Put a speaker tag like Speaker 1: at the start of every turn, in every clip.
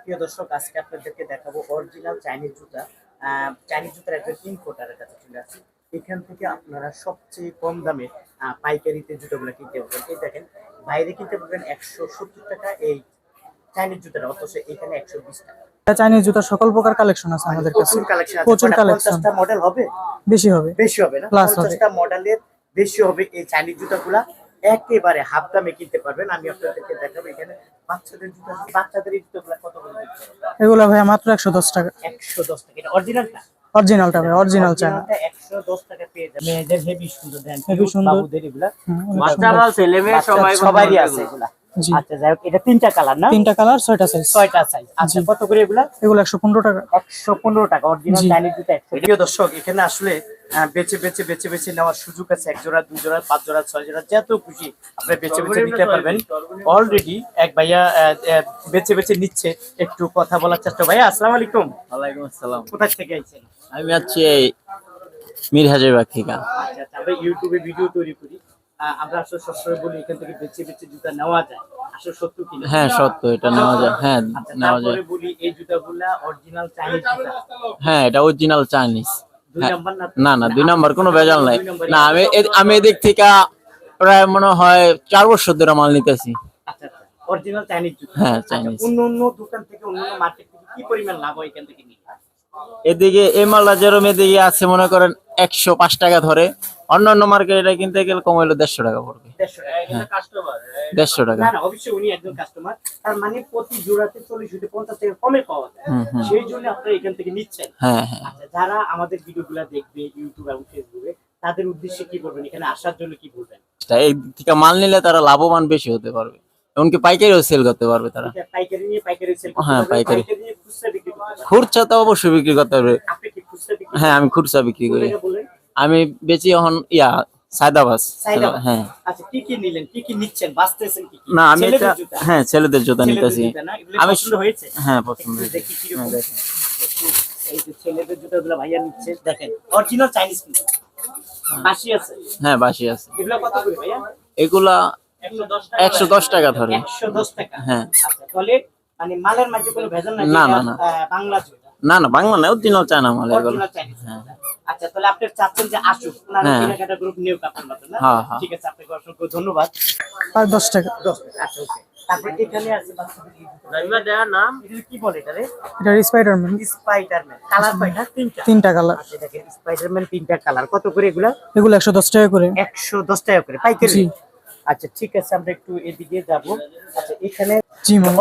Speaker 1: প্রিয় দর্শক আজকে আপনাদেরকে দেখাবো অরিজিনাল চাইনিজ জুতা। চাইনিজ জুতার একজন ইম্পোর্টারের কাছে চলে আসি এখান থেকে আপনারা সবচেয়ে কম দামে পাইকারিতে জুতোগুলো কিনতে পারবেন। এই দেখেন বাইরে কিনতে পারবেন একশো সত্তর টাকা এই চাইনিজ জুতাটা অথচ এখানে একশো বিশ টাকা।
Speaker 2: চাইনিজ জুতার সকল প্রকার কালেকশন আছে আমাদের কাছে।
Speaker 1: প্রচুর কালেকশন মডেল হবে?
Speaker 2: বেশি হবে।
Speaker 1: বেশি হবে না। পঞ্চাশটা মডেলের বেশি হবে এই চাইনিজ জুতাগুলা। একেবারে হাফ দামে কিনতে পারবেন। আমি আপনাদেরকে দেখাবো এখানে বাচ্চাদের জুতা বাচ্চাদের এই জুতোগুলা কত করে
Speaker 2: এগুলো ভাই মাত্র একশো দশ টাকা।
Speaker 1: একশো দশ টাকা। এটা অরিজিনালটা?
Speaker 2: অরিজিনালটা ভাই অরিজিনাল চায়না
Speaker 1: একশো দশ টাকা পেয়ে যাবে মেয়েদের হেভি সুন্দর দেন
Speaker 2: সুন্দর।
Speaker 1: বাবুদের এগুলা। ছেলে মেয়ে সবাই সবারই আছে। এগুলা। আচ্ছা যাই হোক এটা তিনটা কালার না?
Speaker 2: তিনটা কালার ছয়টা সাইজ
Speaker 1: ছয়টা সাইজ আচ্ছা। কত করে এগুলা?
Speaker 2: এগুলো একশো পনেরো টাকা।
Speaker 1: একশো পনেরো টাকা অরিজিনাল চাইনিজ জুতা প্রিয় দর্শক এখানে আসলে বেছে বেছে বেছে বেছে নেওয়ার সুযোগ আছে। এক জোড়া দুই জোড়া পাঁচ জোড়া ছয় জোড়া যত খুশি আপনি বেছে বেছে নিতে পারবেন। অলরেডি এক ভাইয়া বেছে বেছে নিচ্ছে। একটু কথা বলার চেষ্টা। ভাইয়া আসসালামু আলাইকুম।
Speaker 3: ওয়ালাইকুম আসসালাম।
Speaker 1: কোথা থেকে আইছেন?
Speaker 3: আমি আছি এই মীর হাজিরবাগ থেকে
Speaker 1: আচ্ছা আচ্ছা, আমরা ইউটিউবে ভিডিও তৈরি করি। আমরা আসলে সবসময় বলি এখান থেকে বেছে বেছে জুতা নেওয়া যায়। আসলে সত্য কিনা
Speaker 3: হ্যাঁ সত্য এটা নেওয়া যায়। হ্যাঁ
Speaker 1: আচ্ছা,
Speaker 3: নেওয়া যায়।
Speaker 1: বলি এই জুতাগুলা অরিজিনাল চাইনিজ জুতা।
Speaker 3: হ্যাঁ এটা অরিজিনাল চাইনিজ হ্যাঁ।
Speaker 1: না?
Speaker 3: না দুই নাম্বার কোনো ভেজাল নাই। না আমি এ- আমি এদিক থেকে প্রায় মনে হয় চার বছর ধরে মাল নিতেছি।
Speaker 1: আচ্ছা আচ্ছা অরিজিনাল চাইনিজ জুতা।
Speaker 3: হ্যাঁ, Chinese।
Speaker 1: অন্য অন্য দোকান থেকে অন্য অন্য মার্কেট থেকে কি পরিমাণ লাভ এখান থেকে নিয়ে?
Speaker 3: এদিকে এই মালটা যেরকম এদিকে আছে মনে করেন একশো পাঁচ টাকা ধরে। অন্য অন্য মার্কেট এটা কিনতে গেলে কম হইল দেড়শো টাকা পড়বে।
Speaker 1: দেড়শো টাকা অবশ্যই উনি একজন কাস্টমার তার মানে প্রতি জোড়াতে চল্লিশ হতে পঞ্চাশ টাকা কমে পাওয়া যায়। সেই জন্য আপনারা এখান থেকে নিচ্ছেন।
Speaker 3: হ্যাঁ হ্যাঁ।
Speaker 1: আচ্ছা যারা আমাদের ভিডিওগুলো দেখবে ইউটিউব এবং ফেসবুকে তাদের উদ্দেশ্যে কি বলবেন? এখানে আসার জন্য কি বলবেন?
Speaker 3: এই থেকে মাল নিলে তারা লাভবান বেশি হতে পারবে। এমনকি পাইকারিও সেল করতে পারবে তারা।
Speaker 1: পাইকারি নিয়ে পাইকারি সেল
Speaker 3: হ্যাঁ, পাইকারি।
Speaker 1: খুচরা
Speaker 3: তো অবশ্যই বিক্রি করতে পারবে। হ্যাঁ আমি খুচরা বিক্রি করি। আমি বেচি এখন ইয়া
Speaker 1: সাইদাবাদ।
Speaker 3: হ্যাঁ।
Speaker 1: আচ্ছা কি কি নিলেন? কি কি নিচ্ছেন? বাঁচতেছেন কি কি?
Speaker 3: না আমি এটা হ্যাঁ ছেলেদের জুতা নিতেছি। আমি
Speaker 1: হয়েছে?
Speaker 3: হ্যাঁ পছন্দ হয়েছে।
Speaker 1: দেখি কীরকম।
Speaker 3: হ্যাঁ,
Speaker 1: এই যে ছেলেদের জুতাগুলো ভাইয়া নিচ্ছে দেখেন। অরিজিনাল চাইনিজ কিন্তু বাসি আছে?
Speaker 3: হ্যাঁ বাসি আছে।
Speaker 1: এগুলো কত করে ভাইয়া?
Speaker 3: এগুলা
Speaker 1: 110 টাকা
Speaker 3: একশো দশ টাকা ধরে।
Speaker 1: 110 টাকা?
Speaker 3: হ্যাঁ।
Speaker 1: আচ্ছা তাহলে মানে মালের মাঝে কোনো ভেজাল নাই?
Speaker 3: না, না, না।
Speaker 1: বাংলা জুতা।
Speaker 3: না না বাংলা না অরিজিনাল চায়না মাল এগুলো।
Speaker 1: অরিজিনাল চাইনিজ
Speaker 3: হ্যাঁ।
Speaker 1: আচ্ছা তাহলে আপনি চাচ্ছেন যে আসুক
Speaker 3: হ্যাঁ।
Speaker 1: কেনাকাটা গ্রুপ নিয়োগ আপনার মতো না?
Speaker 3: হ্যাঁ, হ্যাঁ।
Speaker 1: ঠিক আছে আপনাকে অসংখ্য ধন্যবাদ।
Speaker 2: আর দশ টাকা।
Speaker 1: দশ টাকা, আচ্ছা ওকে। তারপরে এখানে আছে বাচ্চাদের এই জুতা। এটা কি বলে এটা রে
Speaker 2: এটা স্পাইডারম্যান
Speaker 1: স্পাইডারম্যান কালার কয়টা তিনটা।
Speaker 2: তিনটা কালার
Speaker 1: আচ্ছা দেখেন স্পাইডারম্যান তিনটা কালার কত করে এগুলা?
Speaker 2: এগুলো একশো দশ টাকা করে।
Speaker 1: একশো দশ টাকা করে। পাইকারি। আচ্ছা ঠিক আছে আমরা একটু এদিকে যাব। আচ্ছা এখানে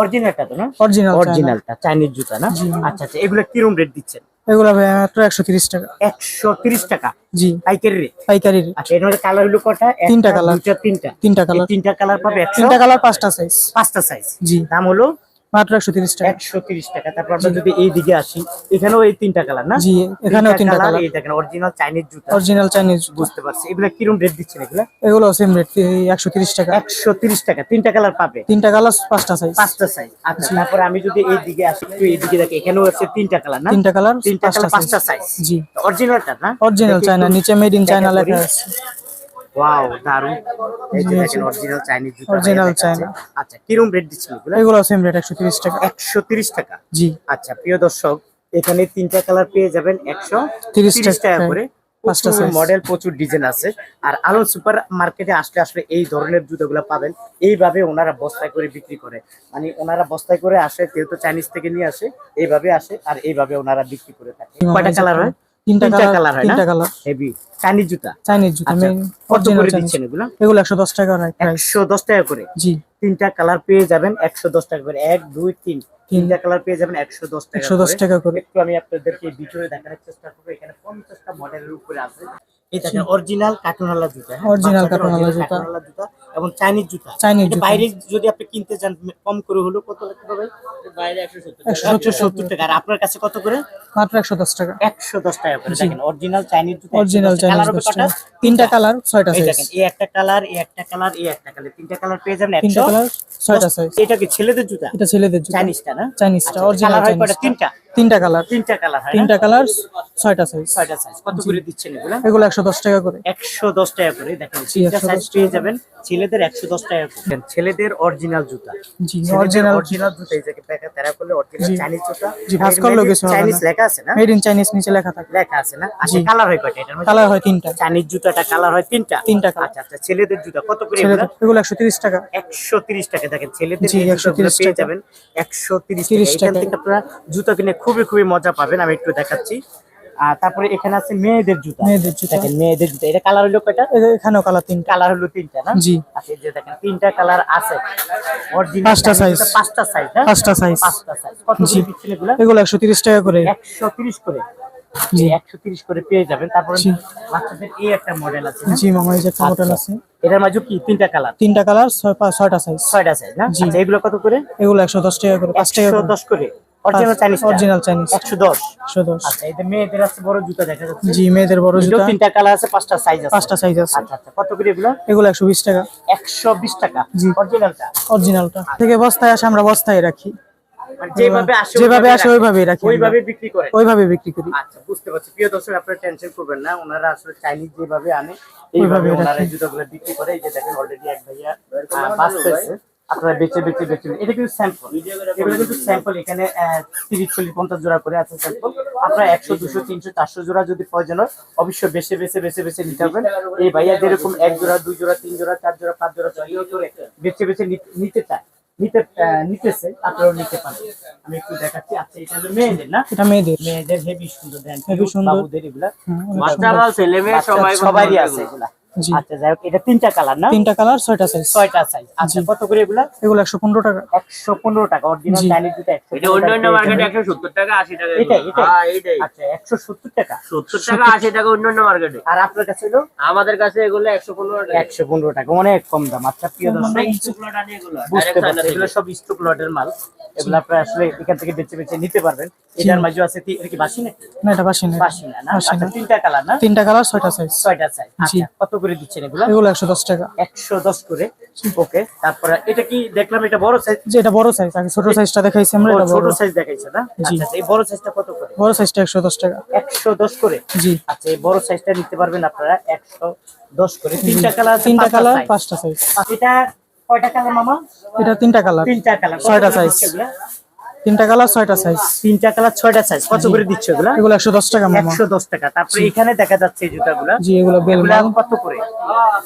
Speaker 1: অরিজিনালটা তো না?
Speaker 2: অরিজিনাল
Speaker 1: অরিজিনালটা চাইনিজ জুতা না? আচ্ছা আচ্ছা এগুলো কিরম রেট দিচ্ছেন?
Speaker 2: এগুলো ভাই মাত্র একশো তিরিশ টাকা।
Speaker 1: একশো তিরিশ টাকা?
Speaker 2: জি।
Speaker 1: পাইকারি রেট
Speaker 2: পাইকারি রেট
Speaker 1: আচ্ছা এর মধ্যে কালার হলো কটা?
Speaker 2: তিনটা
Speaker 1: কালার তিনটা।
Speaker 2: তিনটা কালার
Speaker 1: তিনটা কালার পাবে
Speaker 2: তিনটা কালার পাঁচটা সাইজ
Speaker 1: পাঁচটা সাইজ
Speaker 2: জি।
Speaker 1: দাম হলো
Speaker 2: মাত্র একশো তিরিশ টাকা।
Speaker 1: একশো তিরিশ টাকা। তারপর আমরা যদি এই দিকে আসি এখানেও এই তিনটা কালার না?
Speaker 2: জি, এখানেও তিনটা
Speaker 1: কালার। এই দেখেন অরিজিনাল চাইনিজ জুতা।
Speaker 2: অরিজিনাল চাইনিজ
Speaker 1: বুঝতে পারছি। এগুলা কিরম রেট দিচ্ছেন এগুলা?
Speaker 2: এগুলো সেম রেট একশো তিরিশ টাকা।
Speaker 1: একশো তিরিশ টাকা। তিনটা কালার পাবে?
Speaker 2: তিনটা কালার পাঁচটা সাইজ
Speaker 1: পাঁচটা সাইজ আচ্ছা তারপরে আমি যদি এই দিকে আসি একটু এই দিকে দেখি এখানেও আছে তিনটা কালার না?
Speaker 2: তিনটা কালার
Speaker 1: তিনটা
Speaker 2: পাঁচটা
Speaker 1: কালার পাঁচটা
Speaker 2: সাইজ
Speaker 1: সাইজ
Speaker 2: জি।
Speaker 1: অরিজিনালটা না?
Speaker 2: অরিজিনাল নিচে মেড ইন চায়না
Speaker 1: দেখা
Speaker 2: লেখা আছে।
Speaker 1: ওয়াও দারুণ এই যে
Speaker 2: জি,
Speaker 1: দেখেন অরিজিনাল চাইনিজ জুতা আচ্ছা কিরম রেট দিচ্ছেন এগুলা?
Speaker 2: এগুলো সেম রেট একশো তিরিশ টাকা।
Speaker 1: একশো তিরিশ টাকা?
Speaker 2: জি।
Speaker 1: আচ্ছা প্রিয় দর্শক এখানে তিনটা কালার পেয়ে যাবেন একশো
Speaker 2: 30
Speaker 1: তিরিশ টাকা
Speaker 2: টাকা
Speaker 1: করে।
Speaker 2: পাঁচটা
Speaker 1: মডেল প্রচুর ডিজাইন আছে। আর আলো সুপার মার্কেটে আসলে আসলে এই ধরনের জুতোগুলো পাবেন। এইভাবে ওনারা বস্তায় করে বিক্রি করে। মানে ওনারা বস্তায় করে আসে যেহেতু চাইনিজ থেকে নিয়ে আসে এইভাবে আসে আর এইভাবে ওনারা বিক্রি করে থাকে। কয়টা কালার হয়?
Speaker 2: তিনটা কালার
Speaker 1: কালার হয়
Speaker 2: তিনটা কালার
Speaker 1: হেভি চাইনিজ জুতা?
Speaker 2: চাইনিজ জুতা
Speaker 1: আচ্ছা কত
Speaker 2: অরিজিনাল
Speaker 1: করে দিচ্ছেন এগুলো?
Speaker 2: এগুলো একশো দশ টাকা প্রাইস
Speaker 1: একশো দশ টাকা করে?
Speaker 2: জি।
Speaker 1: তিনটা কালার পেয়ে যাবেন একশো দশ টাকা করে। এক দুই তিন। তিনটা কালার পেয়ে যাবেন একশো দশ টাকা
Speaker 2: একশো দশ
Speaker 1: করে।
Speaker 2: টাকা করে।
Speaker 1: একটু আমি আপনাদেরকে ভিডিওতে দেখানোর চেষ্টা করব। এখানে পঞ্চাশটা মডেলের উপরে আছে। এই অরিজিনাল কার্টুনওয়ালা জুতা হ্যাঁ?
Speaker 2: Original
Speaker 1: বাচ্চাদের
Speaker 2: জুতা।
Speaker 1: এবং চাইনিজ জুতা।
Speaker 2: চাইনিজ
Speaker 1: বাইরে যদি আপনি কিনতে চান কম করে হলো কত লাগতে হবে বাইরে একশো
Speaker 2: একশো সত্তর।
Speaker 1: টাকা। আর আপনার কাছে কত করে?
Speaker 2: মাত্র একশো দশ টাকা।
Speaker 1: একশো দশ টাকা করে। দেখেন অরিজিনাল চাইনিজ জুতা
Speaker 2: অরিজিনাল তিনটা কালার ছয়টা
Speaker 1: এই
Speaker 2: সাইজ
Speaker 1: এই একটা কালার এই একটা কালার এই একটা কালার তিনটা কালার পেয়ে যাবেন
Speaker 2: তিনটা কালার ছয়টা সাইজ
Speaker 1: এটা কি ছেলেদের জুতা?
Speaker 2: এটা ছেলেদের জুতা।
Speaker 1: চাইনিজটা না?
Speaker 2: চাইনিজটা
Speaker 1: আচ্ছা,
Speaker 2: অরিজিনাল
Speaker 1: তিনটা?
Speaker 2: তিনটা কালার
Speaker 1: তিনটা কালার হয়
Speaker 2: তিনটা কালার ছয়টা সাইজ
Speaker 1: ছয়টা সাইজ কত করে দিচ্ছেন এগুলা?
Speaker 2: এগুলো একশো দশ টাকা করে।
Speaker 1: একশো দশ টাকা করে দেখেন তিনটা সাইজ পেয়ে যাবেন ছেলেদের একশো দশ টাকা করে। ছেলেদের অরিজিনাল জুতা।
Speaker 2: জি অরিজিনাল
Speaker 1: অরিজিনাল জুতা এই দেখা তারা করলে অরিজিনাল চাইনিজ জুতা।
Speaker 2: জি, কিছু হবে
Speaker 1: চাইনিজ লেখা আছে না?
Speaker 2: মেড ইন চাইনিজ নিচে লেখা থাকে।
Speaker 1: লেখা আছে না? আচ্ছা কালার হয় কয়টা? এটার মধ্যে
Speaker 2: কালার হয় তিনটা।
Speaker 1: চাইনিজ জুতাটা কালার হয় তিনটা?
Speaker 2: তিনটা।
Speaker 1: আচ্ছা আচ্ছা ছেলেদের জুতা কত করে
Speaker 2: এগুলো? একশো তিরিশ টাকা।
Speaker 1: একশো তিরিশ টাকা দেখেন ছেলেদের
Speaker 2: জি,
Speaker 1: জুতাগুলো
Speaker 2: 130
Speaker 1: পেয়ে যাবেন একশো তিরিশ
Speaker 2: 30
Speaker 1: টাকা। এখান থেকে আপনারা জুতা কিনে খুবই খুবই মজা পাবেন আমি একটু দেখাচ্ছি। আর তারপরে এখানে আছে মেয়েদের জুতা।
Speaker 2: মেয়েদের জুতা।
Speaker 1: দেখেন মেয়েদের জুতা। এটা কালার হলো কয়টা?
Speaker 2: এখানেও কালার তিনটা।
Speaker 1: কালার হলো তিনটা না?
Speaker 2: জি।
Speaker 1: আচ্ছা যে দেখেন তিনটা কালার আছে। Original
Speaker 2: পাঁচটা।
Speaker 1: জুতা, পাঁচটা সাইজ না
Speaker 2: পাঁচটা size।
Speaker 1: পাঁচটা সাইজ কত। করে দিচ্ছেন এগুলা?
Speaker 2: এগুলো একশো তিরিশ টাকা করে।
Speaker 1: একশো তিরিশ করে।
Speaker 2: জি।
Speaker 1: একশো তিরিশ করে পেয়ে যাবেন। তারপরে বাচ্চাদের এই একটা মডেল আছে না?
Speaker 2: জি মামা এই যে একটা মডেল আছে।
Speaker 1: এটার মাঝে কি? তিনটা কালার।
Speaker 2: তিনটা কালার ছয়টা সাইজ
Speaker 1: ছয়টা সাইজ না?
Speaker 2: জি।
Speaker 1: আচ্ছা এগুলো কত করে?
Speaker 2: এগুলো একশো দশ টাকা করে পাঁচ টাকা
Speaker 1: একশো
Speaker 2: করে
Speaker 1: দশ করে। অরিজিনাল চাইনিজ
Speaker 2: অরিজিনাল চাইনিজ
Speaker 1: আচ্ছা এটা মেয়েদের আছে বড় জুতা দেখা যাচ্ছে।
Speaker 2: জি মেয়েদের বড় জুতা।
Speaker 1: তিনটা কালার আছে পাঁচটা সাইজ আছে।
Speaker 2: পাঁচটা সাইজ আছে।
Speaker 1: আচ্ছা আচ্ছা কত করে এগুলো?
Speaker 2: টাকা।
Speaker 1: একশো বিশ টাকা।
Speaker 2: জি।
Speaker 1: অরিজিনালটা
Speaker 2: অরিজিনালটা থেকে বস্তায় আসে আমরা বস্তায় রাখি।
Speaker 1: মানে যেভাবে আসে ওইভাবে
Speaker 2: আসে ওইভাবেই রাখি
Speaker 1: ওইভাবে বিক্রি করে।
Speaker 2: ওইভাবে বিক্রি করি।
Speaker 1: আচ্ছা বুঝতে পারছি। প্রিয় দর্শক আপনারা টেনশন করবেন না। ওনারা আসলে চাইনিজ যেভাবে আনে এইভাবে ওনারা জুতোগুলো বিক্রি করে। এই যে দেখেন অলরেডি এক ভাইয়া বাঁচতেছে। আপনারা বেচে বেচে বেচে এটা কিন্তু স্যাম্পল এগুলো কিন্তু স্যাম্পল এখানে তিরিশ চল্লিশ পঞ্চাশ জোড়া করে আছে স্যাম্পল আপনারা একশো দুশো তিনশো চারশো জোড়া যদি প্রয়োজন হয় অবশ্যই বেছে বেছে বেছে বেছে নিতে হবেন এই ভাইয়া যেরকম এক জোড়া দুই জোড়া তিন জোড়া চার জোড়া পাঁচ জোড়া ছয় জোড়া বেছে বেছে নিতে- চায়। নিতে আহ, নিতেছে আপনারাও নিতে পারেন। আমি একটু দেখাচ্ছি। আচ্ছা এটা হলো মেয়েদের না?
Speaker 2: এটা মেয়েদের।
Speaker 1: মেয়েদের হেভি সুন্দর দেন।
Speaker 2: হেবি সুন্দর।
Speaker 1: বাবুদের এগুলা। ছেলে মেয়ে সবাই সবারই আছে এগুলা। আচ্ছা যাই হোক এটা তিনটা কালার না?
Speaker 2: তিনটা কালার ছয়টা সাইজ
Speaker 1: ছয়টা সাইজ আচ্ছা কত করে এগুলা?
Speaker 2: এগুলো একশো পনেরো টাকা।
Speaker 1: টাকা অরিজিনাল চাইনিজ জুতা একশো
Speaker 4: এটা অন্যান্য মার্কেটে একশো সত্তর টাকা আশি টাকা
Speaker 1: এটাই এটাই।
Speaker 4: হ্যাঁ এইটাই
Speaker 1: আচ্ছা একশো সত্তর টাকা।
Speaker 4: সত্তর টাকা আশি টাকা অন্যান্য মার্কেটে
Speaker 1: আর আপনার কাছে হলো?
Speaker 4: আমাদের কাছে এগুলো একশো পনেরো টাকা।
Speaker 1: একশো পনেরো টাকা অনেক কম দাম। আচ্ছা প্রিয় দর্শক বুঝতে পারছি। এগুলো সব স্টক লটের মাল। এগুলো আপনারা আসলে এখান থেকে বেছে বেছে নিতে পারবেন। এটার মাঝে আছে এটা কি বাসি নাকি
Speaker 2: না এটা বাসি না
Speaker 1: বাসি না? না
Speaker 2: বাসি
Speaker 1: আচ্ছা
Speaker 2: না
Speaker 1: তিনটা কালার না?
Speaker 2: তিনটা কালার ছয়টা সাইজ
Speaker 1: ছয়টা সাইজ আচ্ছা কত করে দিচ্ছেন এগুলো?
Speaker 2: এগুলো একশো দশ টাকা।
Speaker 1: একশো দশ করে। ওকে তারপরে এটা কি দেখলাম এটা বড় সাইজ
Speaker 2: যে এটা বড় সাইজ আগে ছোট সাইজটা দেখাইছি আমরা এটা
Speaker 1: ছোট
Speaker 2: বড়।
Speaker 1: সাইজ দেখাইছে না। আচ্ছা আচ্ছা, এই বড় সাইজটা কত করে?
Speaker 2: বড় সাইজটা একশো দশ টাকা।
Speaker 1: একশো দশ করে?
Speaker 2: জি।
Speaker 1: আচ্ছা এই বড় সাইজটা নিতে পারবেন আপনারা একশো দশ করে। তিনটা কালার
Speaker 2: তিনটা কালার পাঁচটা সাইজ
Speaker 1: এটা কয়টা কালার মামা?
Speaker 2: এটা তিনটা কালার
Speaker 1: তিনটা কালার
Speaker 2: ছয়টা size। তিনটা কালার ছয়টা সাইজ
Speaker 1: তিনটা কালার ছয়টা সাইজ কত করে দিচ্ছে এগুলো?
Speaker 2: এগুলো একশো দশ টাকা মামা।
Speaker 1: একশো দশ টাকা। তারপরে এখানে দেখা যাচ্ছে জুতাগুলো।
Speaker 2: জি এগুলো বেল
Speaker 1: এগুলা কত করে?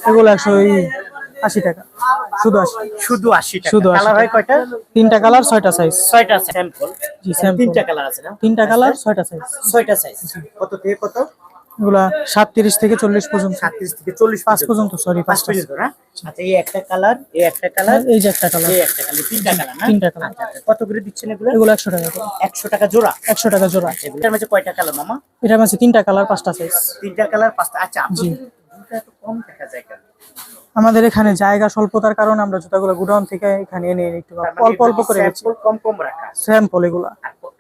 Speaker 2: এগুলো একশো আশি টাকা। শুধু আশি।
Speaker 1: শুধু আশি টাকা।
Speaker 2: শুধু 80
Speaker 1: কালার হয় কয়টা?
Speaker 2: তিনটা কালার ছয়টা সাইজ
Speaker 1: ছয়টা স্যাম্পল
Speaker 2: জি, স্যাম্পল
Speaker 1: তিনটা কালার আছে না?
Speaker 2: তিনটা কালার ছয়টা সাইজ
Speaker 1: ছয়টা সাইজ কত থেকে কত?
Speaker 2: এগুলা সাতত্রিশ থেকে চল্লিশ পর্যন্ত।
Speaker 1: সাতত্রিশ থেকে চল্লিশ
Speaker 2: পাঁচ পর্যন্ত। সরি
Speaker 1: পাঁচ
Speaker 2: পাঁচটা
Speaker 1: পর্যন্ত না? আচ্ছা এই একটা কালার এই একটা কালার
Speaker 2: এই যে একটা কালার।
Speaker 1: এই একটা কালার তিনটা কালার না?
Speaker 2: তিনটা কালার।
Speaker 1: আচ্ছা, আচ্ছা। কত করে দিচ্ছেন এগুলো?
Speaker 2: এগুলো একশো টাকা
Speaker 1: একশো টাকা জোড়া?
Speaker 2: একশো টাকা জোড়া।
Speaker 1: মাঝে কয়টা কালার মামা?
Speaker 2: তিনটা কালার পাঁচটা সাইজ
Speaker 1: তিনটা কালার পাঁচটা আচ্ছা
Speaker 2: জি।
Speaker 1: কম দেখা যায়
Speaker 2: আমাদের এখানে জায়গা স্বল্পতার কারণে আমরা জুতাগুলো গুডাউন থেকে এখানে এনে একটু
Speaker 1: মানে
Speaker 2: অল্প অল্প করে
Speaker 1: কম কম রাখা
Speaker 2: স্যাম্পল এগুলা।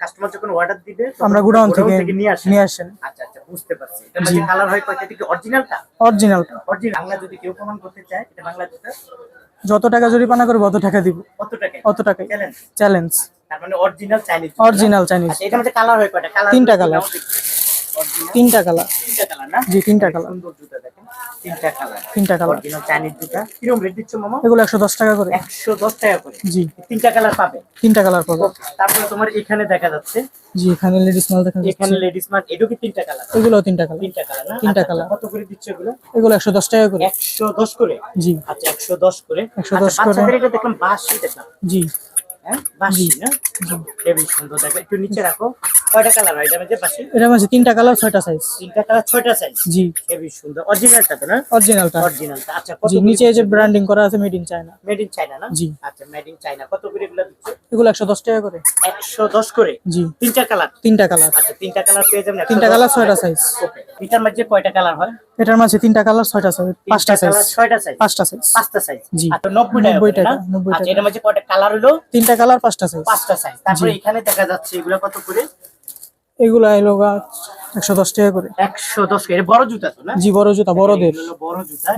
Speaker 1: কাস্টমার যখন অর্ডার দিবে
Speaker 2: আমরা গুডাউন থেকে
Speaker 1: নিয়ে আসে
Speaker 2: নিয়ে আসেন।
Speaker 1: আচ্ছা বুঝতে পারছি। এটা মানে কালার হয় কয়টা? থেকে অরিজিনালটা
Speaker 2: অরিজিনালটা
Speaker 1: অরিজিনাল বাংলা যদি কেউ প্রমাণ করতে চায় এটা বাংলা জুতা
Speaker 2: যত টাকা জরিমানা করব অত টাকা দিব।
Speaker 1: কত টাকা
Speaker 2: অত টাকা
Speaker 1: চ্যালেঞ্জ
Speaker 2: চ্যালেঞ্জ
Speaker 1: তার মানে অরিজিনাল চাইনিজ
Speaker 2: অরিজিনাল চাইনিজ
Speaker 1: এটা মানে কালার হয় কয়টা? কালার
Speaker 2: তিনটা কালার তিনটা কালার
Speaker 1: তিনটা কালার না?
Speaker 2: জি তিনটা কালার
Speaker 1: সুন্দর জুতা তিনটা কালার
Speaker 2: তিনটা কালার
Speaker 1: অরিজিনাল চাইনিজ জুতা কীরকম রেট দিচ্ছ মামা?
Speaker 2: এগুলো একশো দশ টাকা করে।
Speaker 1: একশো দশ টাকা করে।
Speaker 2: জি।
Speaker 1: তিনটা কালার পাবে?
Speaker 2: তিনটা কালার পাবো।
Speaker 1: তারপরে তোমার এখানে দেখা যাচ্ছে।
Speaker 2: জি এখানে লেডিস মাল দেখা
Speaker 1: এখানে লেডিস মার্ট এটাও কি তিনটা কালার
Speaker 2: এগুলো তিনটা কালার
Speaker 1: তিনটা কালার না?
Speaker 2: তিনটা
Speaker 1: আচ্ছা,
Speaker 2: colour।
Speaker 1: কত করে দিচ্ছ এগুলো?
Speaker 2: এগুলো একশো দশ টাকা করে।
Speaker 1: একশো দশ করে?
Speaker 2: জি।
Speaker 1: আচ্ছা একশো দশ করে।
Speaker 2: 110
Speaker 1: আচ্ছা,
Speaker 2: করে।
Speaker 1: এটা দেখলাম বাসি দেখলাম।
Speaker 2: জি।
Speaker 1: হ্যাঁ বাসি না? হেবি সুন্দর দেখো একটু নিচে রাখো। কয়টা কালার হয়? এটা
Speaker 2: তিনটা কালার ছয়টা সাইজ
Speaker 1: তিনটা কালার ছয়টা সাইজ
Speaker 2: জি।
Speaker 1: হেবি সুন্দর। অরিজিনালটা তো না?
Speaker 2: অরিজিনালটা
Speaker 1: অরিজিনালটা আচ্ছা কত
Speaker 2: নিচে এই যে ব্র্যান্ডিং করা আছে made in China
Speaker 1: made in China না?
Speaker 2: জি।
Speaker 1: আচ্ছা মেড ইন চায়না কত করে এগুলো দিচ্ছে
Speaker 2: এগুলো টাকা করে।
Speaker 1: একশো দশ করে?
Speaker 2: জি।
Speaker 1: তিনটা কালার?
Speaker 2: তিনটা কালার।
Speaker 1: আচ্ছা তিনটা কালার পেয়ে যাবেন
Speaker 2: তিনটা কালার ছয়টা সাইজ
Speaker 1: ওকে এটার মধ্যে কয়টা কালার হয়?
Speaker 2: এটার মাঝে তিনটা কালার ছয়টা সাইজ পাঁচটা সাইজ
Speaker 1: ছয়টা সাইজ
Speaker 2: পাঁচটা সাইজ
Speaker 1: পাঁচটা সাইজ
Speaker 2: জি।
Speaker 1: আচ্ছা নব্বই টাকা
Speaker 2: 90 টাকা, 90
Speaker 1: আচ্ছা
Speaker 2: টাকা।
Speaker 1: এটার মধ্যে কয়টা কালার হলো?
Speaker 2: তিনটা কালার পাঁচটা সাইজ
Speaker 1: পাঁচটা সাইজ তারপরে এখানে দেখা যাচ্ছে এগুলো কত করে?
Speaker 2: এগুলো এলো একশো দশ টাকা করে।
Speaker 1: একশো দশ এটা বড় জুতা তো না?
Speaker 2: জি বড় জুতা বড়দের।
Speaker 1: বড় জুতা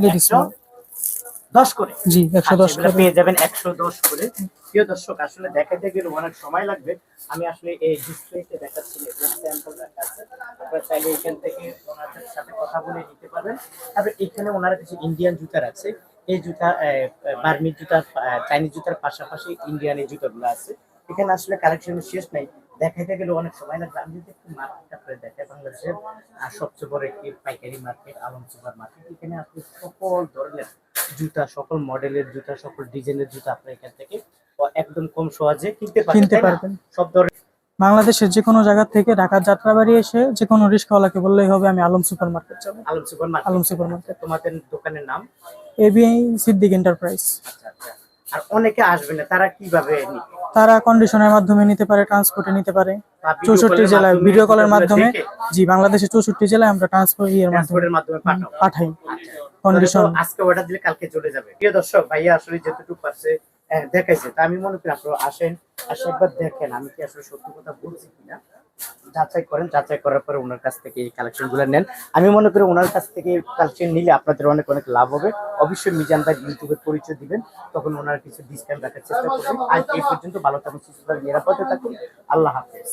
Speaker 1: দশ করে।
Speaker 2: জি একশো
Speaker 1: আচ্ছা,
Speaker 2: দশ
Speaker 1: এগুলো
Speaker 2: করে।
Speaker 1: পেয়ে যাবেন একশো দশ করে। প্রিয় দর্শক আসলে দেখাতে গেলে অনেক সময় লাগবে। আমি আসলে এই ডিসপ্লেতে দেখাচ্ছি আপনারা চাইলে এখান থেকে ওনাদের সাথে কথা বলে নিতে পারবেন। তারপরে এখানে ওনারা কিছু ইন্ডিয়ান জুতা আছে। এই জুতা বার্মি জুতার চাইনিজ জুতার পাশাপাশি ইন্ডিয়ান এই জুতাগুলো আছে। এখানে আসলে কালেকশনের শেষ নাই। দেখাইতে গেলে অনেক সময় লাগবে। আমি যদি একটু মার্কেট আপনার দেখাই বাংলাদেশের সবচেয়ে বড় একটি পাইকারি মার্কেট আলম সুপার মার্কেট এখানে আপনি সকল ধরনের জুতা সকল মডেলের জুতা সকল ডিজাইনের জুতা আপনি এখান থেকে একদম কম সহজে কিনতে পারবেন
Speaker 2: কিনতে পারবেন।
Speaker 1: সব ধরনের
Speaker 2: বাংলাদেশের যে কোনো জায়গা থেকে ঢাকার যাত্রাবাড়ি এসে যে কোনো রিক্সাওয়ালাকে বললেই হবে আমি আলম সুপার মার্কেট যাব।
Speaker 1: Alam super market
Speaker 2: Alam super market
Speaker 1: তোমাদের দোকানের নাম?
Speaker 2: এবিআই সিদ্দিক এন্টারপ্রাইজ
Speaker 1: আচ্ছা আচ্ছা। আর অনেকে আসবে না তারা কীভাবে নিবে?
Speaker 2: তারা কন্ডিশনের মাধ্যমে নিতে পারে ট্রান্সপোর্টে নিতে পারে। চৌষট্টি জেলায় ভিডিও কলের মাধ্যমে জি বাংলাদেশের চৌষট্টি জেলায় আমরা ট্রান্সপোর্ট ইয়ের মাধ্যমে পাঠাই।
Speaker 1: আচ্ছা।
Speaker 2: কন্ডিশন
Speaker 1: আজকে অর্ডার দিলে কালকে চলে যাবে। প্রিয় দর্শক ভাইয়া আসলে যতটুকু পারছে দেখাইছে। তা আমি মনে করি আপনারা আসেন আসে একবার দেখেন। আমি কি আসলে সত্যি কথা বলছি কিনা? যাচাই করেন, যাচাই করার পরে ওনার কাছ থেকে এই কালেকশনগুলো নেন। আমি মনে করি ওনার কাছ থেকে কালেকশন নিলে আপনাদের অনেক অনেক লাভ হবে। অবশ্যই মিজান ভাই ইউটিউবের পরিচয় দিবেন, তখন ওনার কিছু ডিসকাউন্ট রাখার চেষ্টা করবেন। আজ এই পর্যন্ত ভালো থাকুন, সুস্থ থাকুন, নিরাপদে থাকুন। আল্লাহ হাফেজ।